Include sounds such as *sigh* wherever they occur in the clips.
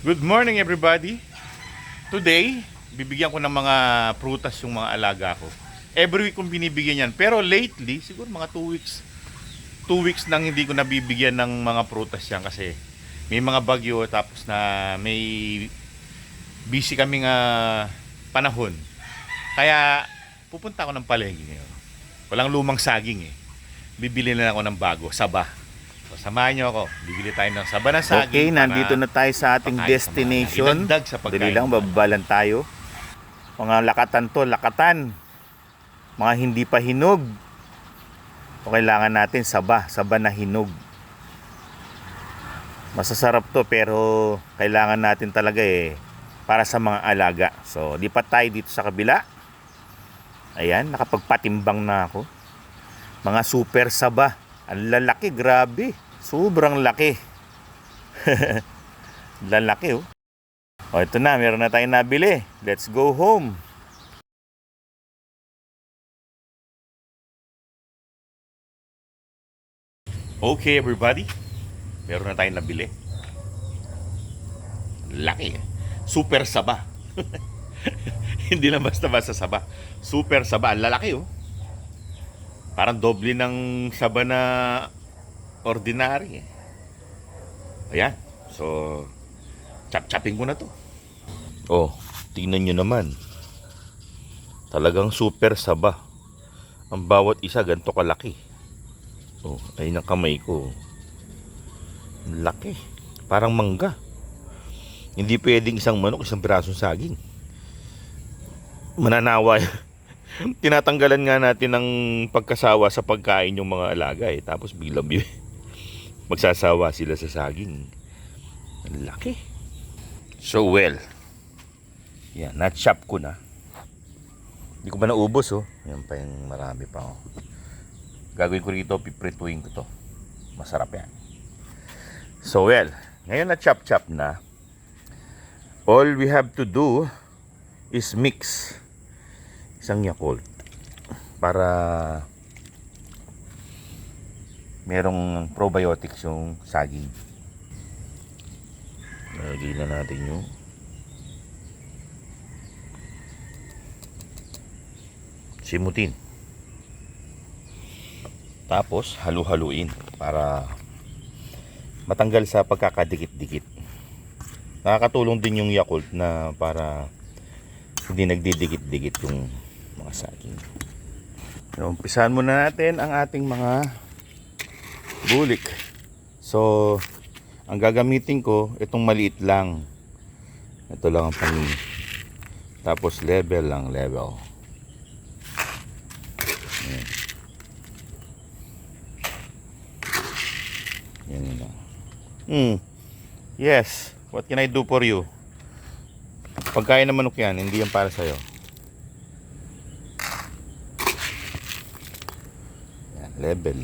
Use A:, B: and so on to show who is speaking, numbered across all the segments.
A: Good morning everybody. Today, bibigyan ko ng mga prutas yung mga alaga ko. Every week kong binibigyan yan. Pero lately, siguro mga 2 weeks, 2 weeks nang hindi ko nabibigyan ng mga prutas yan kasi may mga bagyo tapos na may busy kaming ah, panahon. Kaya pupunta ako ng palengke ngayon. Walang lumang saging eh. Bibili na ako ng bago, saba. So, samahan niyo ako. Bibili tayo ng saba ng saging.
B: Okay, nandito na tayo sa ating
A: sa
B: destination.
A: idagdag sa pagkain.
B: Dali lang, bababalan tayo. Mga lakatan to, lakatan. Mga hindi pa hinog. O kailangan natin saba, saba na hinog. Masasarap to pero kailangan natin talaga eh para sa mga alaga. So, lipat tayo dito sa kabila. Ayan, nakapagpatimbang na ako. Mga super saba. Ang lalaki, grabe. Sobrang laki. *laughs* Lalaki oh. O ito na, meron na tayong nabili. Let's go home.
A: Okay, everybody. Meron na tayong nabili. Laki. Super saba. *laughs* Hindi lang basta-basta saba. Super saba. Ang lalaki, oh. Parang doble ng saba na ordinary. eh. Ayan. So, chap-chapin ko na to. Oh, tingnan nyo naman. Talagang super saba. Ang bawat isa ganito kalaki. Oh, ayun ang kamay ko. Laki. Parang mangga. Hindi pwedeng isang manok, isang pirasong saging. Mananawa. Tinatanggalan nga natin ng pagkasawa sa pagkain yung mga alaga eh. Tapos biglang bi- *laughs* magsasawa sila sa saging. Ang laki. So well. Yan, na-chop ko na. Hindi ko pa naubos oh. Yan pa yung marami pa oh. Gagawin ko rito, piprituin ko to. Masarap yan. So well, ngayon na chop-chop na, all we have to do is mix isang Yakult para merong probiotics yung saging. Lagay na natin yung simutin. Tapos halu-haluin para matanggal sa pagkakadikit-dikit. Nakakatulong din yung Yakult na para hindi nagdidikit-dikit yung mga saging. So, umpisahan muna natin ang ating mga bulik. So, ang gagamitin ko, itong maliit lang. Ito lang ang pang Tapos level lang, level. Yan yun lang. Hmm. Yes. What can I do for you? Pagkain ng manok yan, hindi yan para sa'yo. Yan, level.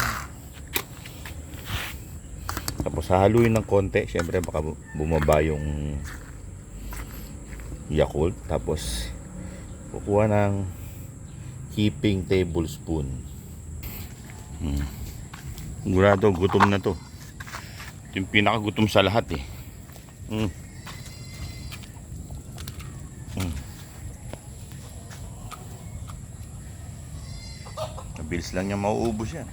A: Tapos hahaluin ng konti. Siyempre baka bu- bumaba yung Yakult. Tapos kukuha ng heaping tablespoon. Hmm. Sigurado gutom na to. Ito yung pinakagutom sa lahat eh. Mm. Mm. Mabilis lang niya mauubos yan.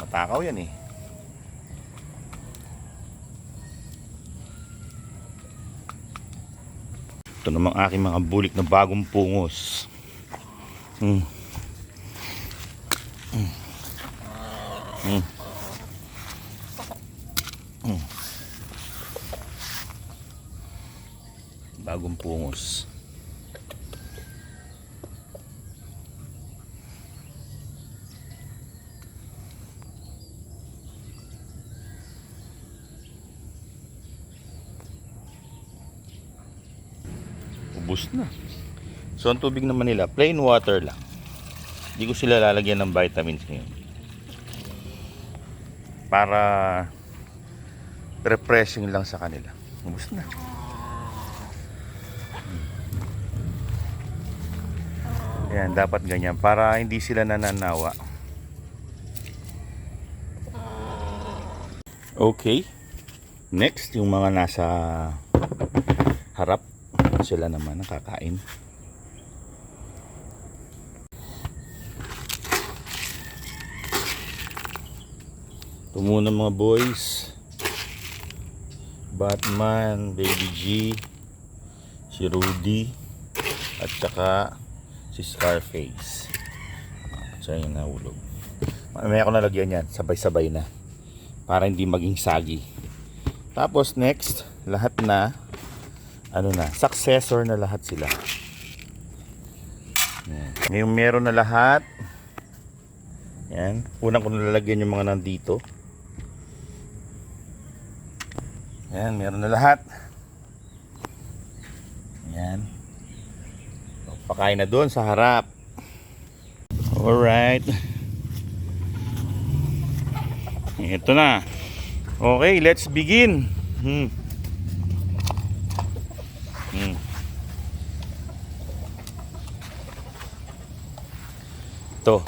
A: Matakaw yan eh. Ito namang aking mga bulik na bagong pungos. Mm. Mm. Mm. bagong pungos ubus na. So ang tubig naman nila plain water lang. Hindi ko sila lalagyan ng vitamins ngayon. Para refreshing lang sa kanila. Ubus na. Ayan, dapat ganyan. Para hindi sila nananawa. Okay. Next, yung mga nasa harap, sila naman nakakain. Ito muna mga boys. Batman, Baby G, si Rudy, at saka si Scarface. So yun nahulog. Mamaya ko nalagyan yan, sabay-sabay na. Para hindi maging sagi. Tapos next, lahat na ano na, successor na lahat sila. Yan. Ngayon meron na lahat. Yan. Unang ko nalalagyan yung mga nandito. Yan, meron na lahat. Yan. Pakain na doon sa harap. Alright. Ito na. Okay, let's begin. Hmm. Ito.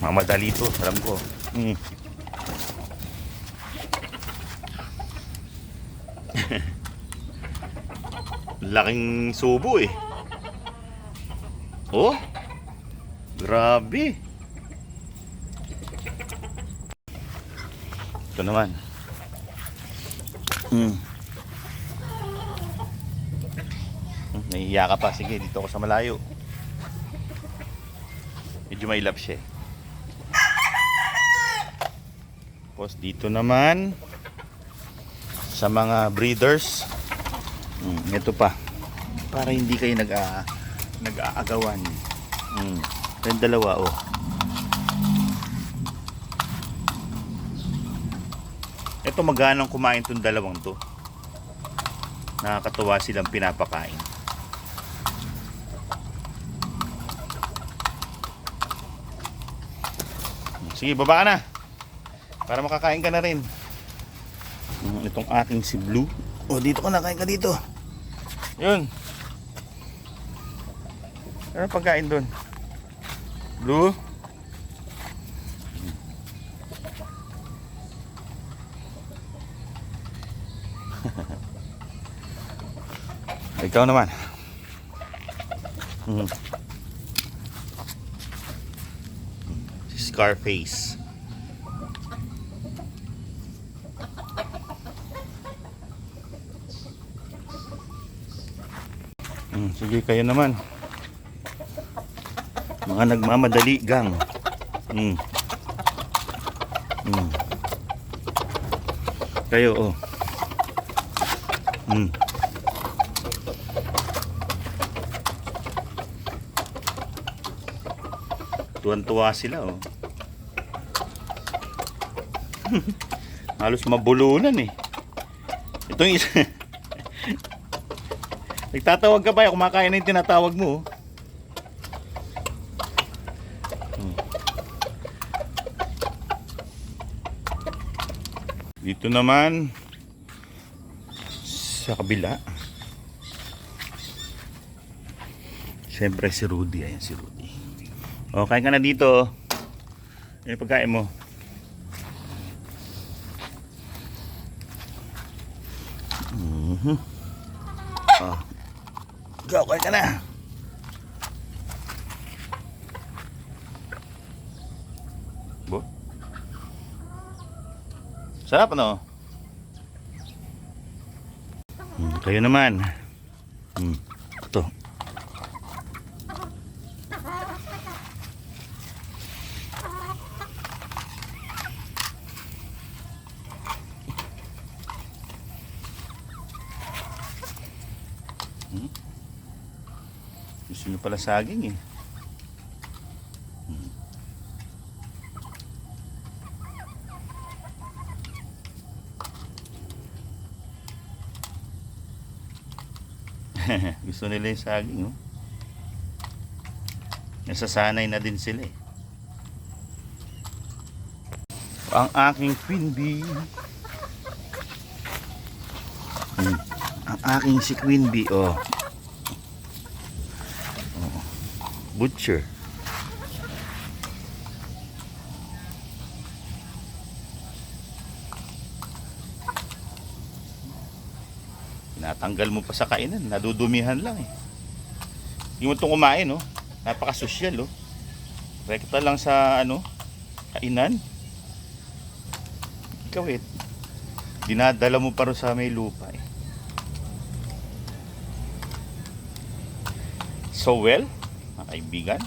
A: Mamadali to, alam ko. Hmm. *laughs* Laking subo eh. Oh. Grabe. Ito naman. Hmm, Nahihiya ka pa. Sige, dito ako sa malayo. Medyo may love siya eh. Tapos dito naman sa mga breeders. Hmm, ito pa. Para hindi kayo nag nag-aagawan. Hmm. Yung dalawa oh. Ito maganang kumain tong dalawang to. Nakakatuwa silang pinapakain. Sige, baba ka na. Para makakain ka na rin. Mm, Itong aking si Blue. Oh, dito ka na, kain ka dito. Yun. Ano pagkain doon? Blue? *laughs* Ikaw naman. Mhm. Scarface. Hmm, sige kayo naman. Mga nagmamadali gang. Hmm. Hmm. Kayo oh. Hmm. Tuwan-tuwa sila oh. *laughs* Halos mabulunan eh. Itong isa. *laughs* Nagtatawag ka ba? Kumakain na yung tinatawag mo. oh. Hmm. Dito naman sa kabila. Siyempre si Rudy. Ayan si Rudy. O, kain ka na dito. Ano yung pagkain mo? Mhm. Oh. Kain ka na. Bo? Sarap ano? Hmm, kayo naman. Hmm. Ito. Gusto nyo pala saging eh. Hmm. *laughs* Gusto nila yung saging oh. Nasasanay na din sila eh. Ang aking queen bee. Hmm. Ang aking si queen bee oh. Butcher. Natanggal mo pa sa kainan, nadudumihan lang eh. Hindi mo kumain, no? Napaka-social, oh. Rekta lang sa, ano, kainan. Ikaw eh, dinadala mo pa rin sa may lupa eh. So well, mga kaibigan,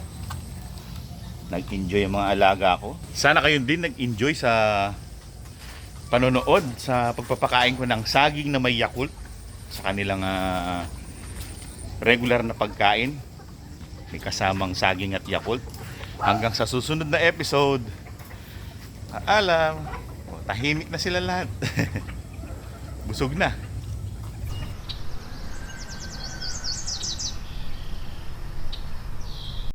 A: nag-enjoy ang mga alaga ko. Sana kayo din nag-enjoy sa panonood sa pagpapakain ko ng saging na may Yakult sa kanilang ah, regular na pagkain. May kasamang saging at Yakult. Hanggang sa susunod na episode, alam, tahimik na sila lahat. *laughs* Busog na.